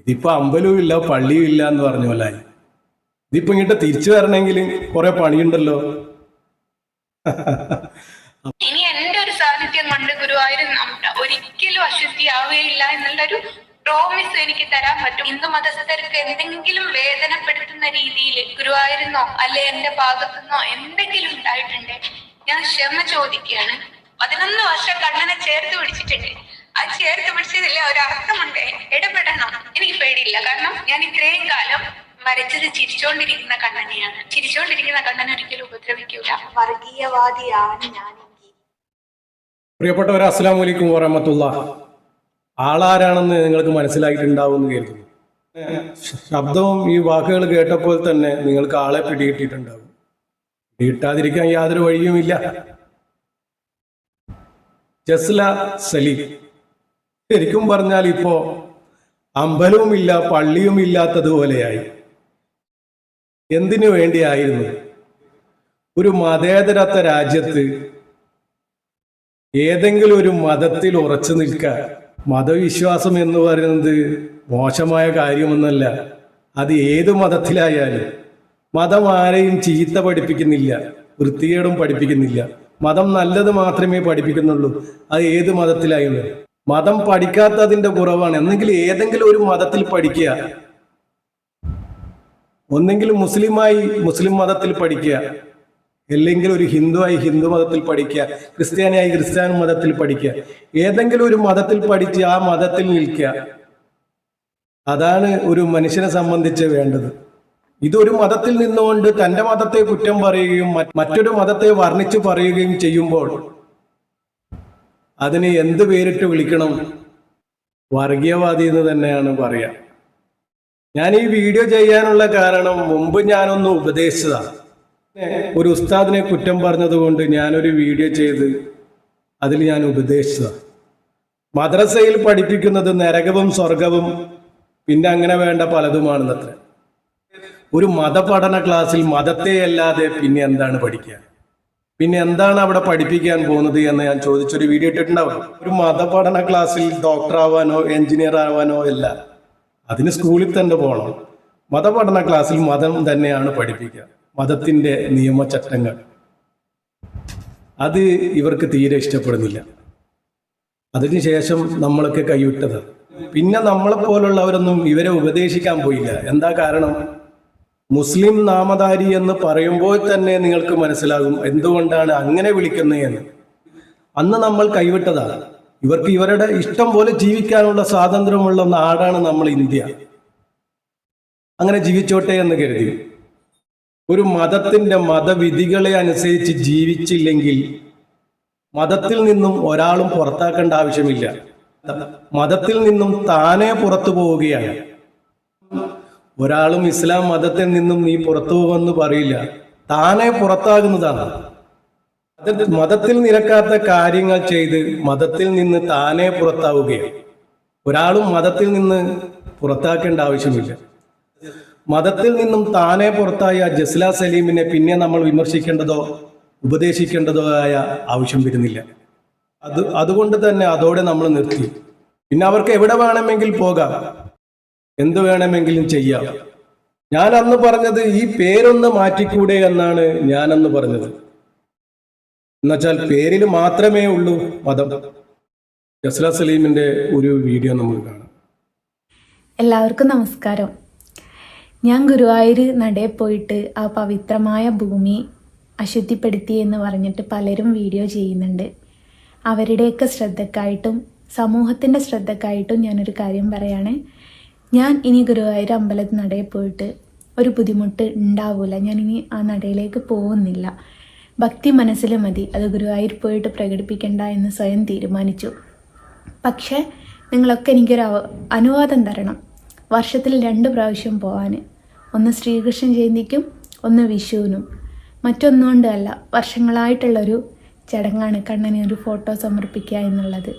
ഇതിപ്പോ അമ്പലവും ഇല്ല പള്ളിയും ഇല്ല എന്ന് പറഞ്ഞു പോലെ ഇതിപ്പോ ഇങ്ങോട്ട് തിരിച്ചു വരണമെങ്കിൽ കുറെ പണിയുണ്ടല്ലോ. ഇനി എന്റെ ഒരു സാന്നിധ്യം കൊണ്ട് ഗുരുവായൂർ ഒരിക്കലും അശുദ്ധിയാവുകയില്ല എന്നുള്ളൊരു പ്രോമിസ് എനിക്ക് തരാൻ പറ്റും. ഹിന്ദു മതസ്ഥർക്ക് എന്തെങ്കിലും വേദനപ്പെടുത്തുന്ന രീതിയിൽ ഗുരുവായൂരുന്നോ അല്ലെ എന്റെ ഭാഗത്തുനിന്നോ എന്തെങ്കിലും ഉണ്ടായിട്ടുണ്ട് ഞാൻ ക്ഷമ ചോദിക്കുകയാണ്. പതിനൊന്ന് വർഷം കണ്ണനെ ചേർത്ത് പിടിച്ചിട്ടുണ്ട്. ആ ചേർത്ത് പിടിച്ചതില്ല ഒരർത്ഥമുണ്ട്. ഇടപെടണം. എനിക്ക് പേടിയില്ല. കാരണം ഞാൻ ഇത്രയും കാലം വരച്ചത് ചിരിച്ചോണ്ടിരിക്കുന്ന കണ്ണനെയാണ്. ചിരിച്ചോണ്ടിരിക്കുന്ന കണ്ണനെ ഒരിക്കലും ഉപദ്രവിക്കൂല. വർഗീയവാദിയാണ് ഞാനെങ്കിൽ. പ്രിയപ്പെട്ടവരെ അസ്സാം അലൈക്കും വറഹമത്തുള്ള. ആളാരാണെന്ന് നിങ്ങൾക്ക് മനസ്സിലായിട്ടുണ്ടാവുമെന്ന് കരുതുന്നു. ശബ്ദവും ഈ വാക്കുകൾ കേട്ടപ്പോൾ തന്നെ നിങ്ങൾക്ക് ആളെ പിടികിട്ടിട്ടുണ്ടാവും പിടികിട്ടാതിരിക്കാൻ യാതൊരു വഴിയുമില്ല. ജസ്ല സലീം. ശരിക്കും പറഞ്ഞാൽ ഇപ്പോ അമ്പലവുമില്ല പള്ളിയും ഇല്ലാത്തതുപോലെയായി എന്തിനു വേണ്ടിയായിരുന്നു? ഒരു മതേതരത്വ രാജ്യത്ത് ഏതെങ്കിലും ഒരു മതത്തിൽ ഉറച്ചു നിൽക്കുക. മതവിശ്വാസം എന്ന് പറയുന്നത് മോശമായ കാര്യമൊന്നുമല്ല അത് ഏത് മതത്തിലായാലും മതം ആരെയും ചീത്ത പഠിപ്പിക്കുന്നില്ല വൃത്തികേടും പഠിപ്പിക്കുന്നില്ല. മതം നല്ലത് മാത്രമേ പഠിപ്പിക്കുന്നുള്ളൂ. അത് ഏത് മതത്തിലായാലും. മതം പഠിക്കാത്തതിന്റെ കുറവാണ്. എന്നെങ്കിൽ ഏതെങ്കിലും ഒരു മതത്തിൽ പഠിക്കുക. ഒന്നെങ്കിൽ മുസ്ലിമായി മുസ്ലിം മതത്തിൽ പഠിക്കുക. അല്ലെങ്കിൽ ഒരു ഹിന്ദുവായി ഹിന്ദു മതത്തിൽ പഠിക്കുക. ക്രിസ്ത്യാനിയായി ക്രിസ്ത്യാൻ മതത്തിൽ പഠിക്കുക. ഏതെങ്കിലും ഒരു മതത്തിൽ പഠിച്ച് ആ മതത്തിൽ നിൽക്കുക. അതാണ് ഒരു മനുഷ്യനെ സംബന്ധിച്ച് വേണ്ടത്. ഇതൊരു മതത്തിൽ നിന്നുകൊണ്ട് തന്റെ മതത്തെ കുറ്റം പറയുകയും മറ്റൊരു മതത്തെ വർണിച്ചു പറയുകയും ചെയ്യുമ്പോൾ അതിന് എന്ത് പേരിട്ട് വിളിക്കണം? വർഗീയവാദി എന്ന് തന്നെയാണ് പറയാ. ഞാൻ ഈ വീഡിയോ ചെയ്യാനുള്ള കാരണം മുമ്പ് ഞാനൊന്ന് ഉപദേശിച്ചതാണ് ഒരു ഉസ്താദിനെ കുറ്റം പറഞ്ഞതുകൊണ്ട് ഞാനൊരു വീഡിയോ ചെയ്ത് അതിൽ ഞാൻ ഉപദേശിച്ചതാണ് മദ്രസയിൽ പഠിപ്പിക്കുന്നത് നരകവും സ്വർഗവും പിന്നെ അങ്ങനെ വേണ്ട പലതുമാണെന്നത്ര. ഒരു മതപഠന ക്ലാസ്സിൽ മതത്തെ അല്ലാതെ പിന്നെ എന്താണ് പഠിക്കുക? പിന്നെ എന്താണ് അവിടെ പഠിപ്പിക്കാൻ പോകുന്നത് എന്ന് ഞാൻ ചോദിച്ചൊരു വീഡിയോ ഇട്ടിട്ടുണ്ടാവും. ഒരു മതപഠന ക്ലാസ്സിൽ ഡോക്ടർ ആവാനോ എഞ്ചിനീയർ ആവാനോ അല്ല. അതിന് സ്കൂളിൽ തന്നെ പോകണം. മതപഠന ക്ലാസ്സിൽ മതം തന്നെയാണ് പഠിപ്പിക്കുക. മതത്തിന്റെ നിയമചട്ടങ്ങൾ. അത് ഇവർക്ക് തീരെ ഇഷ്ടപ്പെടുന്നില്ല. അതിനുശേഷം നമ്മളൊക്കെ കൈവിട്ടത്. പിന്നെ നമ്മളെ പോലുള്ളവരൊന്നും ഇവരെ ഉപദേശിക്കാൻ പോയില്ല. എന്താ കാരണം? മുസ്ലിം നാമധാരി എന്ന് പറയുമ്പോൾ തന്നെ നിങ്ങൾക്ക് മനസ്സിലാകും എന്തുകൊണ്ടാണ് അങ്ങനെ വിളിക്കുന്നത് എന്ന്. അന്ന് നമ്മൾ കൈവിട്ടതാണ് ഇവർക്ക് ഇവരുടെ ഇഷ്ടം പോലെ ജീവിക്കാനുള്ള സ്വാതന്ത്ര്യമുള്ള നാടാണ് നമ്മൾ ഇന്ത്യ. അങ്ങനെ ജീവിച്ചോട്ടെ എന്ന് കരുതി. ഒരു മതത്തിന്റെ മതവിധികളെ അനുസരിച്ച് ജീവിച്ചില്ലെങ്കിൽ മതത്തിൽ നിന്നും ഒരാളും പുറത്താക്കേണ്ട ആവശ്യമില്ല. മതത്തിൽ നിന്നും താനേ പുറത്തു പോവുകയാണ്. ഒരാളും ഇസ്ലാം മതത്തിൽ നിന്നും നീ പുറത്തു പോകുമെന്ന് പറയില്ല. താനെ പുറത്താകുന്നതാണ്. മതത്തിൽ നിരക്കാത്ത കാര്യങ്ങൾ ചെയ്ത് മതത്തിൽ നിന്ന് താനെ പുറത്താവുകയാണ്. ഒരാളും മതത്തിൽ നിന്ന് പുറത്താക്കേണ്ട ആവശ്യമില്ല. മതത്തിൽ നിന്നും താനെ പുറത്തായ ജസ്ല സലീമിനെ പിന്നെ നമ്മൾ വിമർശിക്കേണ്ടതോ ഉപദേശിക്കേണ്ടതോ ആയ ആവശ്യം വരുന്നില്ല. അത് അതുകൊണ്ട് തന്നെ അതോടെ നമ്മൾ നിർത്തി. പിന്നെ അവർക്ക് എവിടെ വേണമെങ്കിൽ പോകാം. എന്ത് വേണമെങ്കിലും ചെയ്യാം. ഞാൻ അന്ന് പറഞ്ഞത് ഈ പേരൊന്ന് മാറ്റിക്കൂടെ എന്നാണ് ഞാൻ അന്ന് പറഞ്ഞത്. എന്നുവെച്ചാൽ പേരിൽ മാത്രമേ ഉള്ളൂ മതം ജസ്ല സലീമിന്റെ ഒരു വീഡിയോ നമ്മൾ കാണാം. എല്ലാവർക്കും നമസ്കാരം. ഞാൻ ഗുരുവായൂർ നടയിൽ പോയിട്ട് ആ പവിത്രമായ ഭൂമി അശുദ്ധിപ്പെടുത്തി എന്ന് പറഞ്ഞിട്ട് പലരും വീഡിയോ ചെയ്യുന്നുണ്ട്. അവരുടെയൊക്കെ ശ്രദ്ധക്കായിട്ടും സമൂഹത്തിന്റെ ശ്രദ്ധക്കായിട്ടും ഞാനൊരു കാര്യം പറയാണ്. ഞാൻ ഇനി ഗുരുവായൂർ അമ്പലത്തിൽ നടയിൽ പോയിട്ട് ഒരു ബുദ്ധിമുട്ട് ഉണ്ടാവില്ല ഞാൻ ഇനി ആ നടയിലേക്ക് പോകുന്നില്ല. ഭക്തി മനസ്സിൽ മതി. അത് ഗുരുവായൂർ പോയിട്ട് പ്രകടിപ്പിക്കേണ്ട എന്ന് സ്വയം തീരുമാനിച്ചു. പക്ഷേ നിങ്ങളൊക്കെ എനിക്കൊരു അനുവാദം തരണം. വർഷത്തിൽ രണ്ട് പ്രാവശ്യം പോകാൻ ഒന്ന് ശ്രീകൃഷ്ണ ജയന്തിക്കും ഒന്ന് വിഷുവിനും. മറ്റൊന്നുകൊണ്ടല്ല വർഷങ്ങളായിട്ടുള്ളൊരു ചടങ്ങാണ് കണ്ണനെ ഒരു ഫോട്ടോ സമർപ്പിക്കുക എന്നുള്ളത്.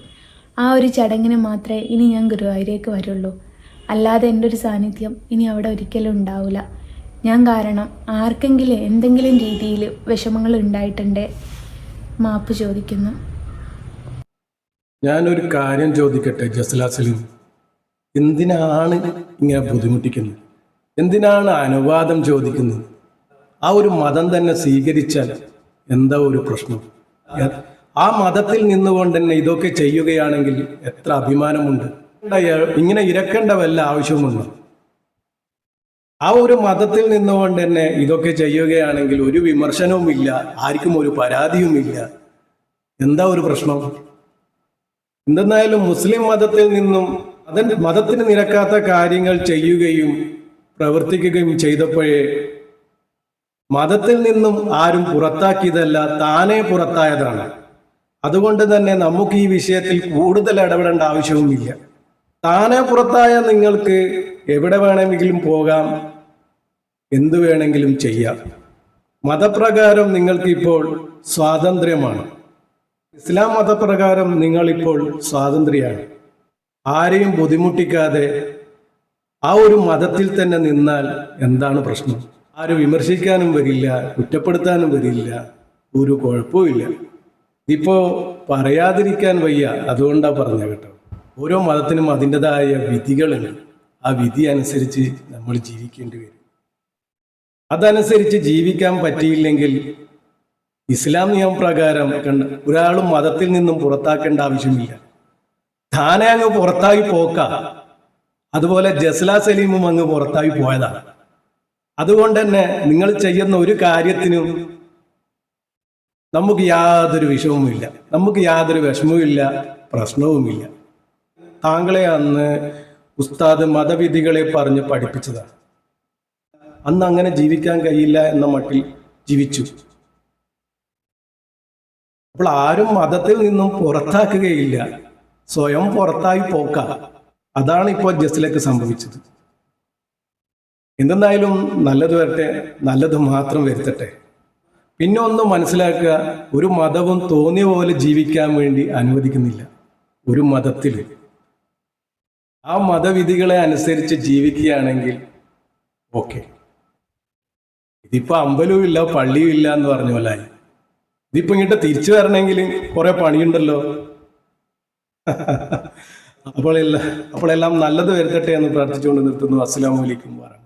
ആ ഒരു ചടങ്ങിന് മാത്രമേ ഇനി ഞാൻ ഗുരുവായൂരേക്ക് വരുള്ളൂ. അല്ലാതെ എന്റെ ഒരു സാന്നിധ്യം ഇനി അവിടെ ഒരിക്കലും ഉണ്ടാവില്ല ഞാൻ കാരണം ആർക്കെങ്കിലും എന്തെങ്കിലും രീതിയിൽ വിഷമങ്ങൾ ഉണ്ടായിട്ടുണ്ടേ? മാപ്പ് ചോദിക്കുന്നു. ഞാനൊരു കാര്യം ചോദിക്കട്ടെ ജസ്ല സലീം? എന്തിനാണ് ഇങ്ങനെ ബുദ്ധിമുട്ടിക്കുന്നത്? എന്തിനാണ് അനുവാദം ചോദിക്കുന്നത്? ആ ഒരു മതം തന്നെ സ്വീകരിച്ചാൽ എന്താ ഒരു പ്രശ്നം? ആ മതത്തിൽ നിന്നുകൊണ്ട് തന്നെ ഇതൊക്കെ ചെയ്യുകയാണെങ്കിൽ എത്ര അഭിമാനമുണ്ട്. ഇങ്ങനെ ഇരക്കേണ്ട വല്ല ആവശ്യമൊന്നും ആ ഒരു മതത്തിൽ നിന്നുകൊണ്ട് തന്നെ ഇതൊക്കെ ചെയ്യുകയാണെങ്കിൽ ഒരു വിമർശനവുമില്ല ആർക്കും ഒരു പരാതിയുമില്ല. എന്താ ഒരു പ്രശ്നം? എന്തെന്നായാലും മുസ്ലിം മതത്തിൽ നിന്നും അതെ മതത്തിന് നിരക്കാത്ത കാര്യങ്ങൾ ചെയ്യുകയും പ്രവർത്തിക്കുകയും ചെയ്തപ്പോഴേ മതത്തിൽ നിന്നും ആരും പുറത്താക്കിയതല്ല താനേ പുറത്തായതാണ്. അതുകൊണ്ട് തന്നെ നമുക്ക് ഈ വിഷയത്തിൽ കൂടുതൽ ഇടപെടേണ്ട ആവശ്യവുമില്ല. താനെ പുറത്തായ നിങ്ങൾക്ക് എവിടെ വേണമെങ്കിലും പോകാം. എന്തു വേണമെങ്കിലും ചെയ്യാം. മതപ്രകാരം നിങ്ങൾക്ക് ഇപ്പോൾ സ്വാതന്ത്ര്യമാണ്. ഇസ്ലാം മതപ്രകാരം നിങ്ങളിപ്പോൾ സ്വാതന്ത്ര്യമാണ്. ആരെയും ബുദ്ധിമുട്ടിക്കാതെ ആ ഒരു മതത്തിൽ തന്നെ നിന്നാൽ എന്താണ് പ്രശ്നം? ആരും വിമർശിക്കാനും വരില്ല കുറ്റപ്പെടുത്താനും വരില്ല ഒരു കുഴപ്പമില്ല ഇപ്പോ പറയാതിരിക്കാൻ വയ്യ അതുകൊണ്ടാ പറഞ്ഞ കേട്ടോ. ഓരോ മതത്തിനും അതിന്റെതായ വിധികളുണ്ട്. ആ വിധി അനുസരിച്ച് നമ്മൾ ജീവിക്കേണ്ടി വരും. അതനുസരിച്ച് ജീവിക്കാൻ പറ്റിയില്ലെങ്കിൽ ഇസ്ലാം നിയമപ്രകാരം കണ്ട ഒരാളും മതത്തിൽ നിന്നും പുറത്താക്കേണ്ട ആവശ്യമില്ല. താനെ അങ്ങ് പുറത്തായി പോക്ക. അതുപോലെ ജസ്ല സലീമും അങ്ങ് പുറത്തായി പോയതാണ് അതുകൊണ്ട് തന്നെ നിങ്ങൾ ചെയ്യുന്ന ഒരു കാര്യത്തിനും നമുക്ക് യാതൊരു വിഷമവുമില്ല. നമുക്ക് യാതൊരു വിഷമവുമില്ല പ്രശ്നവുമില്ല. താങ്കളെ അന്ന് ഉസ്താദ് മതവിധികളെ പറഞ്ഞ് പഠിപ്പിച്ചതാണ് അന്ന് അങ്ങനെ ജീവിക്കാൻ കഴിയില്ല എന്ന മട്ടിൽ ജീവിച്ചു. അപ്പോൾ ആരും മതത്തിൽ നിന്നും പുറത്താക്കുകയില്ല. സ്വയം പുറത്തായി പോക്ക. അതാണ് ഇപ്പോൾ ജസ്റ്റിലേക്ക് സംഭവിച്ചത്. എന്തെന്നായാലും നല്ലത് വരട്ടെ നല്ലത് മാത്രം വരുത്തട്ടെ. പിന്നെ ഒന്ന് മനസ്സിലാക്കുക ഒരു മതവും തോന്നിയ പോലെ ജീവിക്കാൻ വേണ്ടി അനുവദിക്കുന്നില്ല. ഒരു മതത്തിൽ ആ മതവിധികളെ അനുസരിച്ച് ജീവിക്കുകയാണെങ്കിൽ ഓക്കെ. ഇതിപ്പോ അമ്പലവും ഇല്ല പള്ളിയും ഇല്ല എന്ന് പറഞ്ഞ പോലെ ഇതിപ്പോ ഇങ്ങോട്ട് തിരിച്ചു വരണമെങ്കിൽ കുറെ പണിയുണ്ടല്ലോ. അപ്പോൾ അപ്പോൾ എല്ലാം നല്ലത് വരുത്തട്ടെ എന്ന് പ്രാർത്ഥിച്ചുകൊണ്ട് നിർത്തുന്നു. അസ്സലാമു അലൈക്കും വാറഹ്മത്തുള്ളാഹി